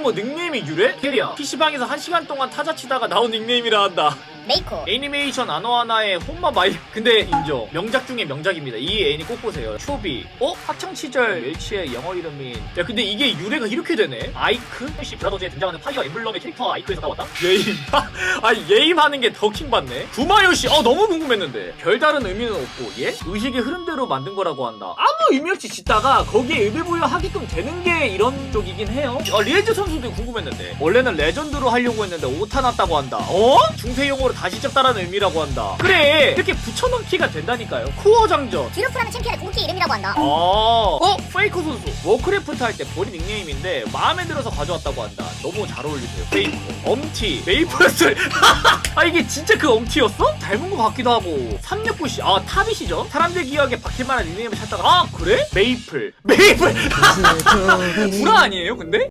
게이머 닉네임이 유래? 캐리야 PC방에서 1시간 동안 타자 치다가 나온 닉네임이라 한다. 메이코 애니메이션 아너 하나의 홈마 마이. 근데 인정. 명작 중에 명작입니다. 이 애니 꼭 보세요. 초비. 어? 학창시절 멸치의 영어 이름인. 야 근데 이게 유래가 이렇게 되네? 아이크? 씨 브라더즈에 등장하는 파이어 엠블럼의 캐릭터 아이크에서 나왔다? 예임. 아니 예임 하는 게 더 킹받네. 구마요시. 어 너무 궁금했는데. 별다른 의미는 없고 예? 의식의 흐름대로 만든 거라고 한다. 아무 의미 없이 짓다가 거기에 의미 부여 하게끔 되는 게 이런 쪽이긴 해요. 어, 리에즈 선수도 궁금했는데. 원래는 레전드로 하려고 했는데 오타 났다고 한다. 어? 중세 용어로 다시 잡다라는 의미라고 한다. 그래. 이렇게 붙여넣기가 된다니까요. 코어 장전. 듀루프라는 챔피언의 공기 이름이라고 한다. 아, 어? 페이커 선수. 워크래프트 할 때 본인 닉네임인데 마음에 들어서 가져왔다고 한다. 너무 잘 어울리세요. 페이커 엄티. 메이플스. 아 이게 진짜 그 엄티였어? 닮은 것 같기도 하고. 369시. 아 탑이시죠? 사람들 기억에 박힐만한 닉네임을 찾다가 아 그래? 메이플. 메이플. 구라 아니에요 근데?